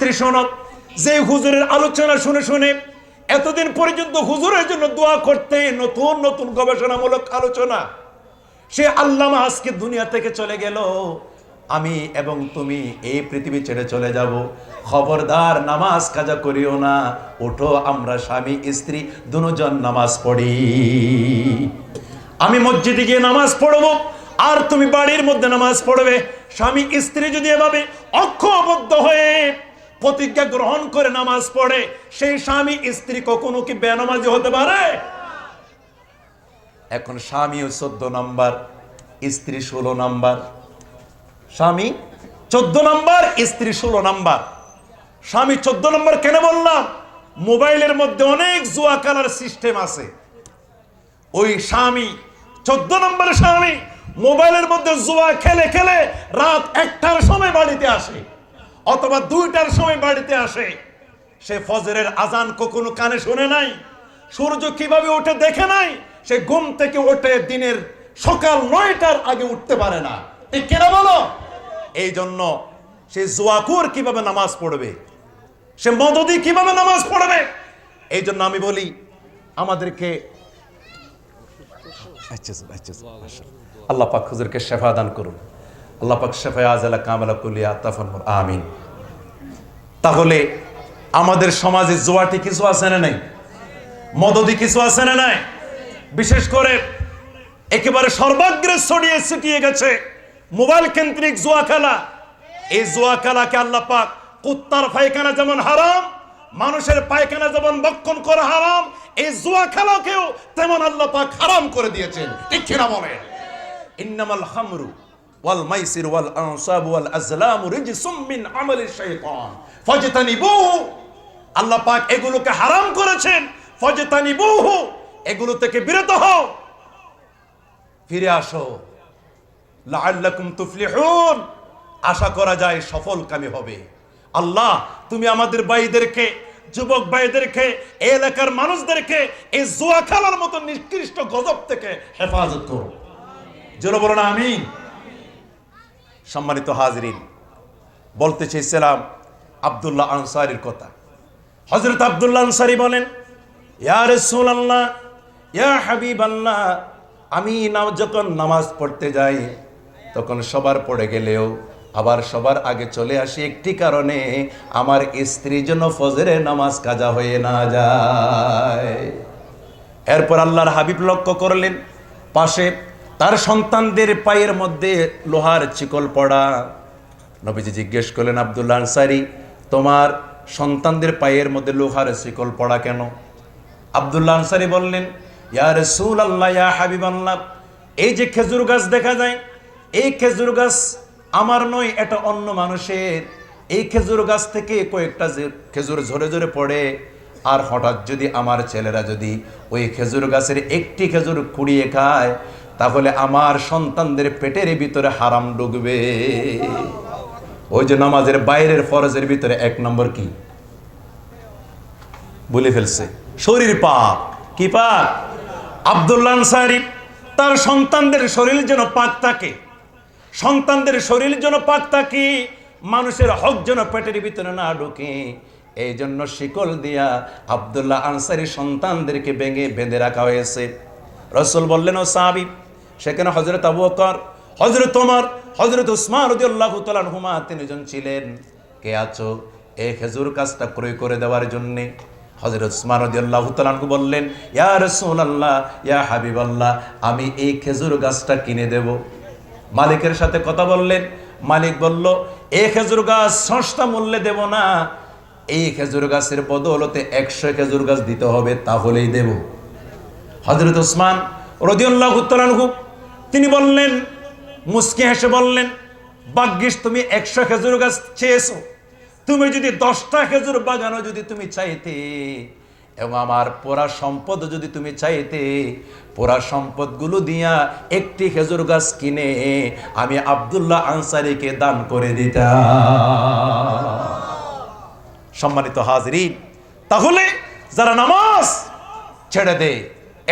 স্ত্রী শোনো যে হুজুরের আলোচনা শুনে শুনে এতদিন পর্যন্ত হুজুরের জন্য দোয়া করতে নতুন নতুন গবেষণামূলক আলোচনা। সে আল্লামা আজকে দুনিয়া থেকে চলে গেল। আমি এবং তুমি এই পৃথিবী ছেড়ে চলে যাব। খবরদার নামাজ কাজা করিও না। ওঠো আমরা স্বামী, স্ত্রী, দুজন নামাজ পড়ি। আমি মসজিদে গিয়ে নামাজ পড়ব আর তুমি বাড়ির মধ্যে নামাজ পড়বে। স্বামী, স্ত্রী যদি এভাবে অক্ষবদ্ধ হয়ে প্রতিজ্ঞা গ্রহণ করে নামাজ পড়ে, সেই স্বামী স্ত্রী কখনো কি বেনামাজি হতে পারে? এখন স্বামীও চোদ্দ নাম্বার, স্ত্রী ষোলো নাম্বার। স্বামী চোদ্দ নাম্বার, স্ত্রী ষোলো নাম্বার। স্বামী চোদ্দ নম্বর কেন বললাম? মোবাইলের মধ্যে অনেক জুয়া খেলার সিস্টেম আছে। ওই স্বামী, চোদ্দ নম্বর স্বামী মোবাইলের মধ্যে জুয়া খেলে খেলে রাত একটার সময় বাড়িতে আসে। অথবা দুইটার সময় বাড়িতে আসে। সে ফজরের আজান কখনো কানে শুনে নাই সূর্য কীভাবে ওঠে দেখে নাই সে ঘুম থেকে ওঠে দিনের সকাল নয়টার আগে উঠতে পারে না। কিনা বলো? এই জন্য সে জুয়াকুর কীভাবে নামাজ পড়বে? সে মদদি কীভাবে নামাজ পড়বে? এই জন্য আমি বলি আমাদেরকে আচ্ছা স্যার, আচ্ছা আল্লাহ পাক হুজুরকে দান করুন। আমিন। তাহলে আমাদের সমাজে জোয়াটি কিছু আছে না নাই? মদদি কিছু আছে না নাই? বিশেষ করে একেবারে সর্বাগ্রে ছড়িয়ে ছিটিয়ে গেছে মোবাইল কেন্দ্রিক জুয়া খেলা। এই জুয়া খেলাকে আল্লাহ পাক কুত্তার পায়খানা যেমন হারাম, মানুষের পায়খানা যেমন বক্ষণ করা হারাম, এই জুয়া খেলাকেও তেমন আল্লাহ পাক হারাম করে দিয়েছেন। ঠিক কিনা বলেন? ইন্নামাল হামরু ওয়াল মাইসির ওয়াল আনসাব ওয়াল আজলাম রিজসুম মিন আমালিশ শাইতান। ফাজতানিবুহু, আল্লাহ পাক এগুলোকে হারাম করেছেন। ফাজতানিবুহু, এগুলো থেকে বিরত হও। ফিরে আসো। লাআল্লাকুম তুফলিহুন, আশা করা যায় সফল কামি হবে। আল্লাহ, তুমি আমাদের ভাইদেরকে, যুবক ভাইদেরকে, এলাকার মানুষদেরকে এই জুয়া খেলার মতো নিকৃষ্ট গজব থেকে হেফাজত করো। জোরে বলো না, আমিন। সম্মানিত হাজরিন, বলতে চেয়েছিলাম আব্দুল্লাহ আনসারির কথা। হজরত আব্দুল্লাহ আনসারি বলেন, ইয়া রাসূলুল্লাহ, ইয়া হাবিবাল্লাহ, আমি না যখন নামাজ পড়তে যাই, তখন সবার পড়ে গেলেও আবার সবার আগে চলে আসি একটি কারণে, আমার স্ত্রীর জন্য ফজরে নামাজ কাজা হয়ে না যায়। এরপর আল্লাহর হাবিব লক্ষ্য করলেন, পাশে তার সন্তানদের পায়ের মধ্যে লোহার চিকল পড়া। নবীজি জিজ্ঞেস করলেন, আব্দুল্লাহ আনসারি, তোমার সন্তানদের পায়ের মধ্যে লোহার শিকল পড়া কেন? আব্দুল্লাহ আনসারি বললেন, ইয়া রসুল আল্লাহ ইয়া হাবিব আল্লাহ এই যে খেজুর গাছ দেখা যায়, এই খেজুর গাছ আমার নয়, এটা অন্য মানুষের। এই খেজুর গাছ থেকে কয়েকটা খেজুর ঝরে ঝরে পড়ে, আর হঠাৎ যদি আমার ছেলেরা যদি ওই খেজুর গাছের একটি খেজুর কুড়িয়ে খায় তাহলে আমার সন্তানদের পেটের ভিতরে হারাম ঢুকবে। ওই যে নামাজের বাইরের ফরজের ভিতরে এক নম্বর কি? বলে ফেলছে, শরীর পাক। কি পাক? আব্দুল্লাহ আনসারি, তার সন্তানদের শরীর যেন পাক থাকে। সন্তানদের শরীর যেন পাক থাকে, মানুষের হক যেন পেটের ভিতরে না ঢুকে। এই জন্য শিকল দিয়া আবদুল্লাহ আনসারি সন্তানদেরকে বেঙে বেঁধে রাখা হয়েছে। রসুল বললেন, ও সাহাবি সেখানে হজরত আবু বকর হজরত তোমার হজরত উসমান রদিয়াল্লাহু তাআলা হুমা তিনজন ছিলেন। কে আছো? এই খেজুর কাজটা ক্রয় করে দেওয়ার জন্যে হজরত উসমান রদিয়াল্লাহু তাআলা বললেন, ইয়া রাসূলুল্লাহ, ইয়া হাবিবাল্লাহ, আমি এই খেজুর গাছটা কিনে দেব। মালিকের সাথে কথা বললেন। মালিক বলল এই খেজুর গাছ সস্তা মূল্যে দেব না। এই খেজুর গাছের বদৌলতে একশো খেজুর গাছ দিতে হবে, তাহলেই দেব। হজরত ওসমান রদিউল্লাহ উত্তরানহু তিনি বললেন, মুস্কি হেসে বললেন বাগ্যিস তুমি একশো খেজুর গাছ চেয়েছো। তুমি যদি দশটা খেজুর বাগানো যদি তুমি চাইতে এবং আমার পোড়া সম্পদ যদি তুমি চাইতে, পোড়া সম্পদগুলো দিয়া একটি খেজুর গাছ কিনে আমি আব্দুল্লাহ আনসারিকে দান করে দিতাম। সম্মানিত হাজরিন, তাহলে যারা নামাজ ছেড়ে দে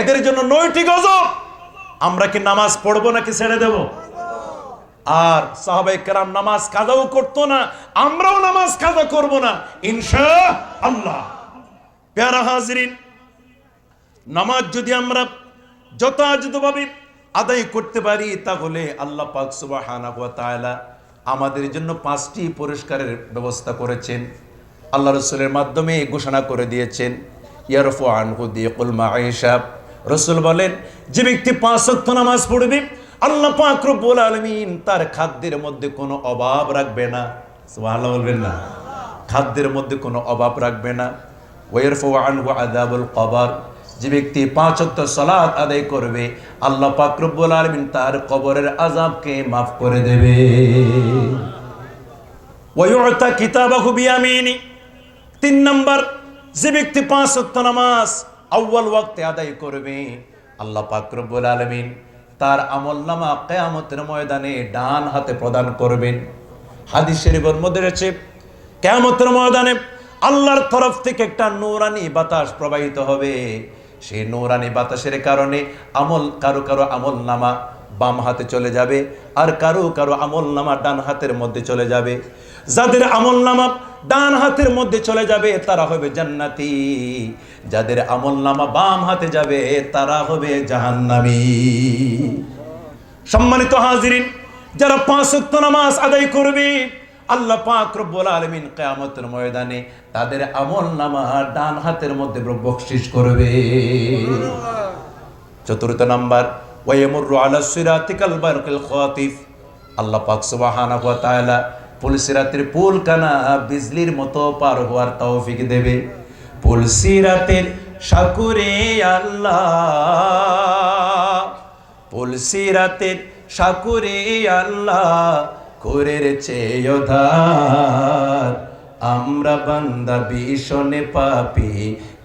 এদের জন্য নয়টি গজব। আমরা কি নামাজ পড়ব নাকি ছেড়ে দেব? আর সাহাবাই কেরাম নামাজ কাজাও করতো না, আমরাও নামাজ কাজা করব না। ইনশা আল্লাহ প্যারা হাজরিন, নামাজ যদি আমরা যথাযথভাবে আদায় করতে পারি, তাহলে আল্লাহ পাক তাআলা আমাদের জন্য পাঁচটি পুরস্কারের ব্যবস্থা করেছেন। আল্লাহ রসুলের মাধ্যমে ঘোষণা করে দিয়েছেন, ইয়ারফু আনহু দিকুল মাঈশা। রসুল বলেন, যে ব্যক্তি পাঁচ ওয়াক্ত নামাজ পড়বে, আল্লাহ পাক রব্বুল আলামিন তার খাদ্যের মধ্যে কোনো অভাব রাখবে না। সুবহানাল্লাহ বলবেন না। খাদ্যের মধ্যে কোনো অভাব রাখবে না। ওয়ারফু আনহু যে ব্যক্তি পাঁচ ওয়াক্ত সালাত আদায় করবে, আল্লাহ পাক রব্বুল আলামিন তার কবরের আযাবকে মাফ করে দেবে। ওয়ায়ুতা কিতাবাহু বিয়ামিনি। তিন নম্বর, যে ব্যক্তি পাঁচ ওয়াক্ত নামাজ আউয়াল ওয়াক্তে আদায় করবে আল্লাহ পাক রব্বুল আলামিন তার আমলনামা কেয়ামতের ময়দানে ডান হাতে প্রদান করবেন। হাদিস শরীফের মধ্যে রয়েছে, কিয়ামতের ময়দানে আল্লাহর তরফ থেকে একটা নূরানি বাতাস প্রবাহিত হবে। সেই নূরানি বাতাসের কারণে আমল কারও কারও আমল নামা বাম হাতে চলে যাবে আর কারও কারও আমল নামা ডান হাতের মধ্যে চলে যাবে। যাদের আমল নামা ডান হাতের মধ্যে চলে যাবে, তারা হবে জান্নাতি। যাদের আমল নামা বাম হাতে যাবে, তারা হবে জাহান্নামি। সম্মানিত হাজিরিন, যারা পাঁচ ওয়াক্ত নামাজ আদায় করবে, আল্লাহ পাক রব্বুল আলামিন কিয়ামতের ময়দানে তাদের আমল নামা ডান হাতের মধ্যে বকশিস করবে। চতুর্থ নাম্বার ওয়াইমুরু আলা সিরাতিকাল বারকিল খাতিফ। আল্লাহ পাক সুবহানাহু ওয়া তাআলা পুলসিরাতের পুল কানা বিজলির মতো পার হওয়ার তৌফিক দেবে। পুলসিরাতের সাকুরে আল্লাহ। পুলসিরাতের সাকুরে আল্লাহ করের চেয়ধার আমরা বান্দা ভীষণে পাপি,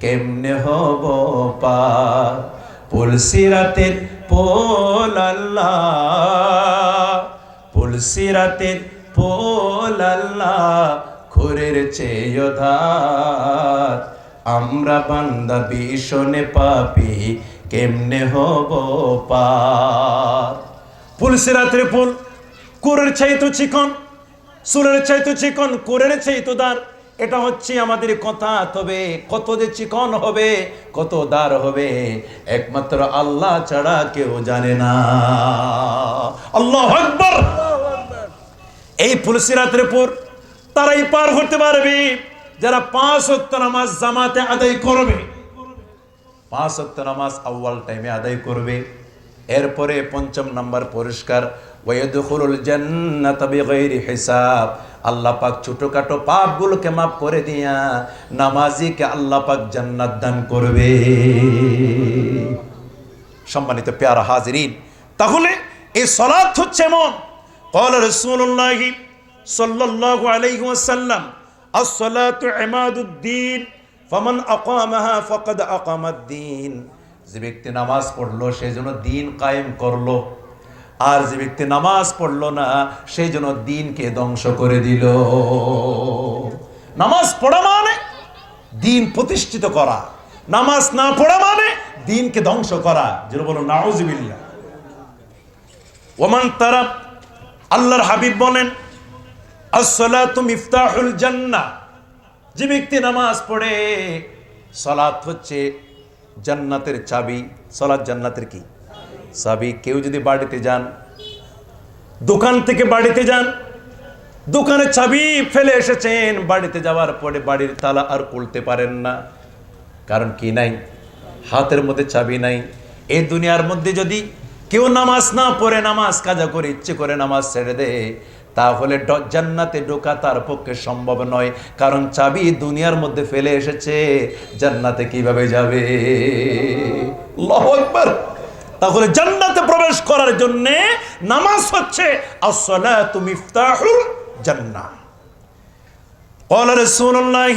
কেমনে হব পার পুলসিরাতের পোল আল্লাহ। পুলসিরাতের পোল আল্লাহ খুরের চেয়ধার আমরা বান্দা ভীষণে পাপি, কেমনে হব পার পুলসিরাতের ফুল, কুরের চাইতো চিকন, সুরের চাইতো চিকন, কুরের চাইতো দার। এটা হচ্ছে আমাদের কথা, তবে কত যে চিকন হবে, কত দার হবে, একমাত্র আল্লাহ ছাড়া কেউ জানে না। আল্লাহ আকবর! এই পুলসিরাতের উপর তারাই পার হতে পারবে, যারা পাঁচ ওয়াক্ত নামাজ জামাতে আদায় করবে। পাঁচ ওয়াক্ত নামাজ আউয়াল টাইমে আদায় করবে। এরপরে পঞ্চম নাম্বার ছোটখাটো পাপগুলোকে করে দান করবে। সম্মানিত পেয়ারা হাজিরিন, তাহলে এই সলাৎ হচ্ছে এমন قال رسول الله صلى الله عليه وسلم الصلاة عماد الدين فمن أقامها فقد أقام الدين যে ব্যক্তি নামাজ পড়লো সেই জন্য দিন কায়েম করলো আর যে ব্যক্তি নামাজ পড়লো না সেই জন্য দিনকে ধ্বংস করে দিল নামাজ পড়া মানে দিন প্রতিষ্ঠিত করা নামাজ না পড়া মানে দিনকে ধ্বংস করা যেটা বলো নাউজিবিল্লাহ ওমান তারা আল্লাহর হাবিব বলেন মিফতাহুল জান্নাহ। যে ব্যক্তি নামাজ পড়ে, সালাত হচ্ছে জান্নাতের চাবি। সালাত জান্নাতের কি? চাবি। কেউ যদি বাড়িতে যান, দোকান থেকে বাড়িতে যান, দোকানে চাবি ফেলে এসেছেন, বাড়িতে যাওয়ার পরে বাড়ির তালা আর খুলতে পারেন না। কারণ কি নাই? হাতের মধ্যে চাবি নাই। এই দুনিয়ার মধ্যে যদি কেউ নামাজ না পড়ে নামাজ কাজা করে ইচ্ছে করে নামাজ ছেড়ে দেয় তাহলে ড- জান্নাতে ঢোকা তার পক্ষে সম্ভব নয় কারণ চাবি দুনিয়ার মধ্যে ফেলে এসেছে জান্নাতে কিভাবে যাবে আল্লাহু আকবার তাহলে জান্নাতে প্রবেশ করার জন্য নামাজ হচ্ছে আসসালাতু মিফতাহুল জান্নাহ قال رسول الله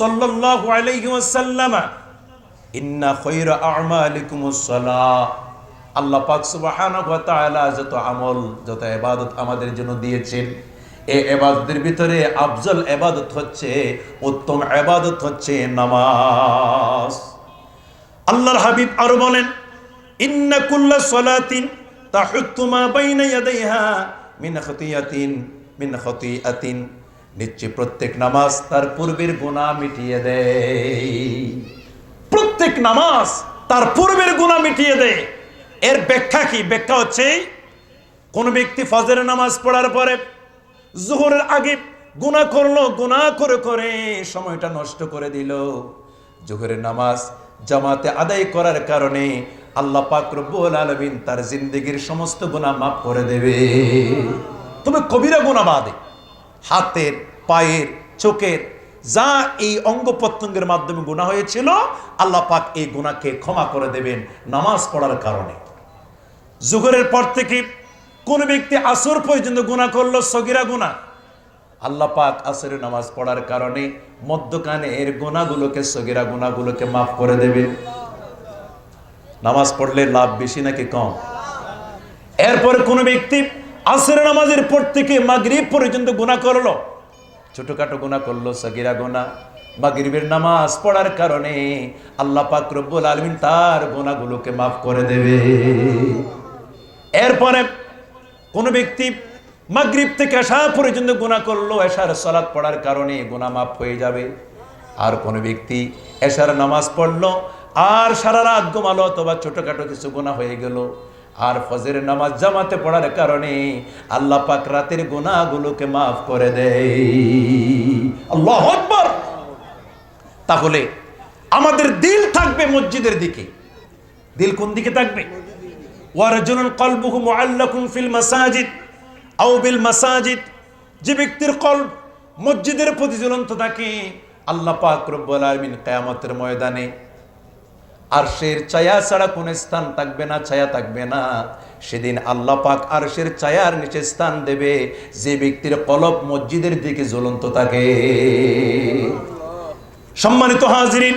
صلى الله عليه وسلم إن خير أعمالكم الصلاة আল্লাহ পাক তাআলা যত আমল, যত ইবাদত আমাদের জন্য দিয়েছেন এই ইবাদতের ভিতরে আফজল ইবাদত হচ্ছে, উত্তম ইবাদত হচ্ছে নামাজ। আল্লাহর হাবিব আরও বলেন নিশ্চয় প্রত্যেক নামাজ তার পূর্বের প্রত্যেক নামাজ তার পূর্বের গুনাহ মিটিয়ে দেয়। এর ব্যাখ্যা কি? ব্যাখ্যা হচ্ছে, কোন ব্যক্তি ফজরের নামাজ পড়ার পরে জোহরের আগে গুনাহ করল, গুনাহ করে করে সময়টা নষ্ট করে দিল। জোহরের নামাজ জামাতে আদায় করার কারণে আল্লাহ পাক আলামিন তার জিন্দগির সমস্ত গুনাহ মাফ করে দেবে। তবে কবিরা গুনাহ বাদে, হাতের, পায়ের, চোখের যা এই অঙ্গ প্রত্যঙ্গের মাধ্যমে গুনাহ হয়েছিল, আল্লাহ পাক এই গুণাকে ক্ষমা করে দেবেন নামাজ পড়ার কারণে। জুহরের পর থেকে কোন ব্যক্তি আসর পর্যন্ত গুনাহ করল, সগিরা গুনাহ? আল্লাহ পাক আসরের নামাজ পড়ার কারণে মধ্যকানে এর গোনাগুলোকে সগিরা গুণাগুলোকে মাফ করে দেবে। নামাজ পড়লে লাভ বেশি নাকি কম? এরপরে কোন ব্যক্তি আসরের নামাজের পর থেকে মাগরিব পর্যন্ত গুণা করল, ছোটখাটো গুনাহ করল, সগিরা গুনাহ। মাগরিবের নামাজ পড়ার কারণে আল্লাহ পাক রব্বুল আলামিন তার গোনাগুলোকে মাফ করে দেবে। এরপরে কোন ব্যক্তি মাগরিব থেকে এশা পর্যন্ত গুনাহ করল, এশার সালাত পড়ার কারণে গুনাহ মাফ হয়ে যাবে। আর কোন ব্যক্তি এশার নামাজ পড়ল, আর সারা রাত ঘুমালো, অথবা ছোটখাটো কিছু গুনাহ হয়ে গেল, আর ফজরের নামাজ জামাতে পড়ার কারণে আল্লাহ পাক রাতের গুনাহগুলোকে মাফ করে দেয়। আল্লাহু তাহলে আমাদের দিল থাকবে মসজিদের দিকে। দিল কোন দিকে থাকবে? ওয়ারজুলুন কলবুহু মুআল্লাকুন ফিল মাসাজিদ, আও বিল মাসাজিদ। যে ব্যক্তির কলব মসজিদের প্রতি ঝুলন্ত থাকে, আল্লাহ পাক রব্বুল আলামিন কিয়ামতের ময়দানে আরশের ছায়া ছাড়া কোন স্থান থাকবে না, ছায়া থাকবে না। সেদিন আল্লাহ পাক আরশের ছায়ার নিচে স্থান দেবে, যে ব্যক্তির কলব মসজিদের দিকে জ্বলন্ত থাকে। সম্মানিত হাজিরিন,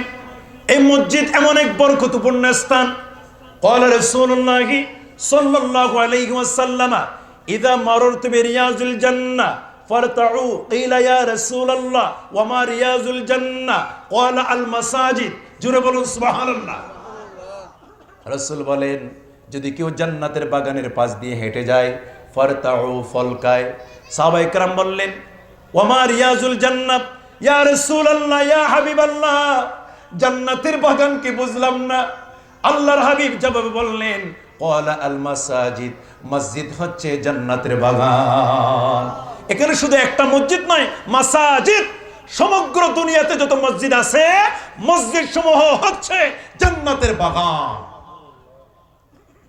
এই মসজিদ এমন এক বরকতপূর্ণ স্থান قال رسول الله صلى الله عليه وسلم إذا مررت برياض الجنة فارتعوا قيل يا رسول الله وما رياض الجنة قال المساجد জুড়ে বলুন সুবহানাল্লাহ রসুল বলেন যদি কেউ জান্নাতের বাগানের পাশ দিয়ে হেঁটে যায় ফরতাউ ফলকায় সাহাবাই کرام বললেন ওমা রিয়াজুল জান্নাত ইয়া রাসূলুল্লাহ ইয়া হাবিবাল্লাহ জান্নাতের বাগান কি বুঝলাম না আল্লাহর হাবিব জবাব বললেন ক্বালা আল মাসাজিদ, মসজিদ হচ্ছে জান্নাতের বাগান। এখানে শুধু একটা মসজিদ নয়, মাসাজিদ। সমগ্র দুনিয়াতে যত মসজিদ আছে মসজিদ সমূহ হচ্ছে জান্নাতের বাগান।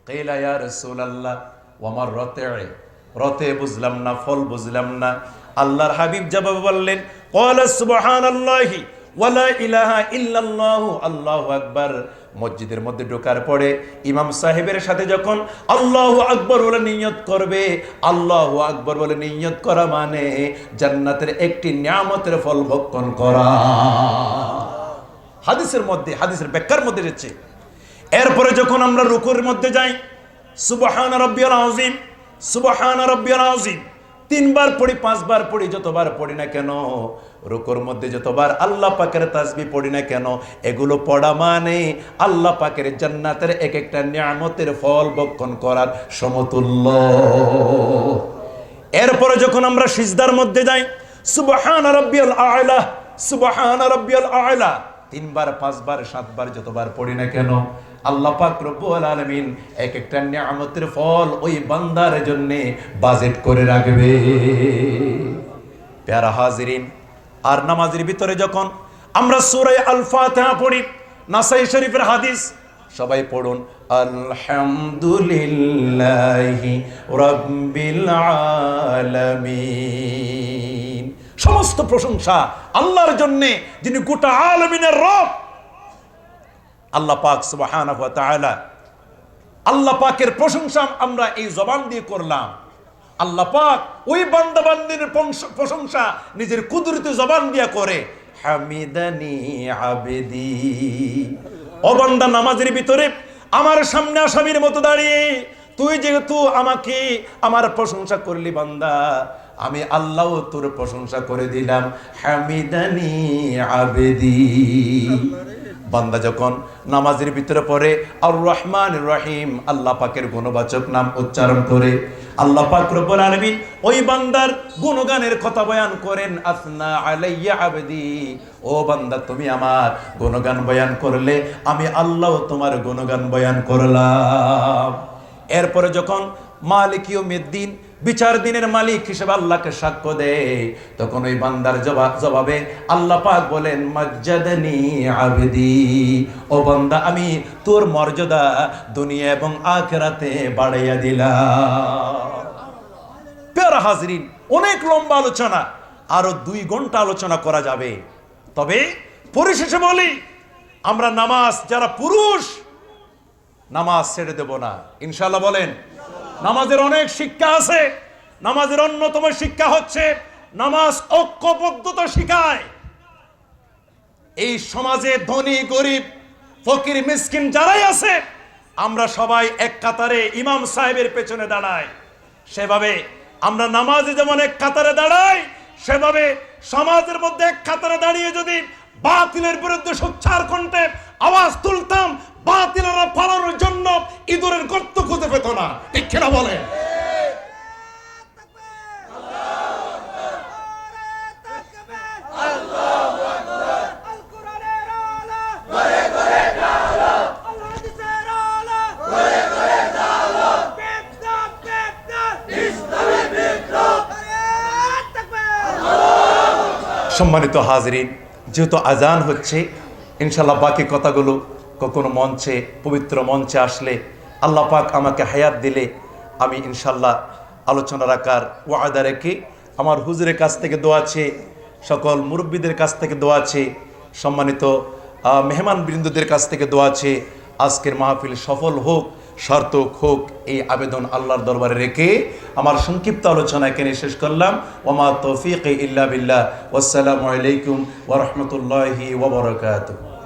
কেলা ইয়া রাসূলুল্লাহ রতে? রতে বুঝলাম না, ফল বুঝলাম না। আল্লাহর হাবিব জবাব বললেন ক্বালা সুবহানাল্লাহি ওয়ালা ইলাহা ইল্লাল্লাহু, আল্লাহু আকবার। মসজিদের মধ্যে ঢোকার পরে ইমাম সাহেবের সাথে যখন আল্লাহ আকবর বলে নিয়ত করবে, আল্লাহ আকবর বলে নিয়ত করা মানে জান্নাতের একটি নিয়ামতের ফল ভক্ষণ করা। হাদিসের মধ্যে, হাদিসের ব্যাখ্যার মধ্যে যাচ্ছে। এরপরে যখন আমরা রুকুর মধ্যে যাই, সুবহান রব্বিয়াল আযীম, সুবহান রব্বিয়াল আযীম তিনবার পড়ি, পাঁচবার পড়ি, যতবার পড়ি না কেন? রুকুর মধ্যে যতবার আল্লাহ পাকের তাসবি পড়ি না কেন? এগুলো পড়া মানে আল্লাহ পাকের জান্নাতের এক একটা নিয়ামতের ফল বক্ষণ করার সমতুল্য। এরপরে যখন আমরা সিজদার মধ্যে যাই, সুবহান রব্বিয়াল আ'লা, সুবহান রব্বিয়াল আ'লা তিনবার, পাঁচবার, সাতবার, যতবার পড়ি না কেন, আল্লাহ পাক রব্বুল আলামিন এক একটা নিয়ামতের ফল ওই বান্দার জন্য বাজেট করে রাখবে। প্যারা হাজিরিন, আর নামাজের ভিতরে যখন আমরা সূরা আল ফাতিহা পড়ি, নাসাই শরীফের হাদিস, সবাই পড়ুন, আলহামদুলিল্লাহি রাব্বিল আলামিন। সমস্ত প্রশংসা আল্লাহর জন্য, যিনি গোটা আলমিনের রব। আল্লাহ পাক আল্লাহ পাকের প্রশংসা আমরা এই জবান দিয়ে করলাম। আল্লাহ পাক ওই বান্দা বান্দির প্রশংসা নিজের কুদরতি জবান দিয়া করে, হামিদানি আবেদি। ও বান্দা, নামাজের ভিতরে আমার সামনে আসামির মতো দাঁড়িয়ে, তুই যেহেতু আমাকে, আমার প্রশংসা করলি বান্দা আমি আল্লাহ তোর প্রশংসা করে দিলাম। হামিদানি আবেদি। বান্দা যখন নামাজের ভিতরে পড়ে আর রহমান রহিম, আল্লাহ পাকের গুণবাচক নাম উচ্চারণ করে, আল্লাহ পাক রব্বুল আলামিন ওই বান্দার গুণগানের কথা বয়ান করেন, আসনা আলাইয়া আবদি। ও বান্দা, তুমি আমার গুণগান বয়ান করলে, আমি আল্লাহ তোমার গুণগান বয়ান করলাম। এরপরে যখন মালিকীয় মেদ্দিন বিচার দিনের মালিক হিসেবে আল্লাহকে সাক্ষ্য দেয় তখন ওই বান্দার জবাব আল্লাহ পাক বলেন, মজ্জাদানি আবদি। ও বান্দা, আমি তোর মর্যাদা দুনিয়া এবং আখেরাতে বাড়াইয়া দিলাম। পেয়ারা হাজরিন, অনেক লম্বা আলোচনা, আরও দুই ঘণ্টা আলোচনা করা যাবে। তবে পরিশেষে বলি, আমরা নামাজ, যারা পুরুষ, নামাজ ছেড়ে দেব না। ইনশাল্লাহ বলেন নামাজের অনেক শিক্ষা আছে। নামাজের অন্যতম শিক্ষা হচ্ছে নামাজ ঐক্যবদ্ধতা শিখায়। এই সমাজে ধনী, গরিব, ফকির, মিসকিন যারাই আছে, আমরা সবাই এক কাতারে ইমাম সাহেবের পেছনে দাঁড়াই। সেভাবে আমরা নামাজে যেমন এক কাতারে দাঁড়াই, সেভাবে সমাজের মধ্যে এক কাতারে দাঁড়িয়ে যদি বাতিলের বিরুদ্ধে সোচ্চার কণ্ঠে আওয়াজ তুলতাম, বাতিলেরা পালানোর জন্য ইঁদুরের গর্ত খুঁজে পেত না। কিনা বলে? সম্মানিত হাজরিন যেহেতু আজান হচ্ছে ইনশাল্লাহ বাকি কথাগুলো কখনো মঞ্চে পবিত্র মঞ্চে আসলে আল্লাহ পাক আমাকে হায়াত দিলে আমি ইনশাল্লাহ আলোচনা রাখার ওয়াদা রেখে আমার হুজুরের কাছ থেকে দোয়াছে সকল মুরব্বীদের কাছ থেকে দোয়াছে সম্মানিত আহ, মেহমান বৃন্দদের কাছ থেকে দোয়া আছে আজকের মাহফিল সফল হোক। সার্থক হোক এই আবেদন আল্লাহর দরবারে রেখে আমার সংক্ষিপ্ত আলোচনা এখানে শেষ করলাম। ওমা তৌফিক ইল্লা বিল্লাহ। আসসালামু আলাইকুম ওয়া রাহমাতুল্লাহি ওয়া বারাকাতুহু।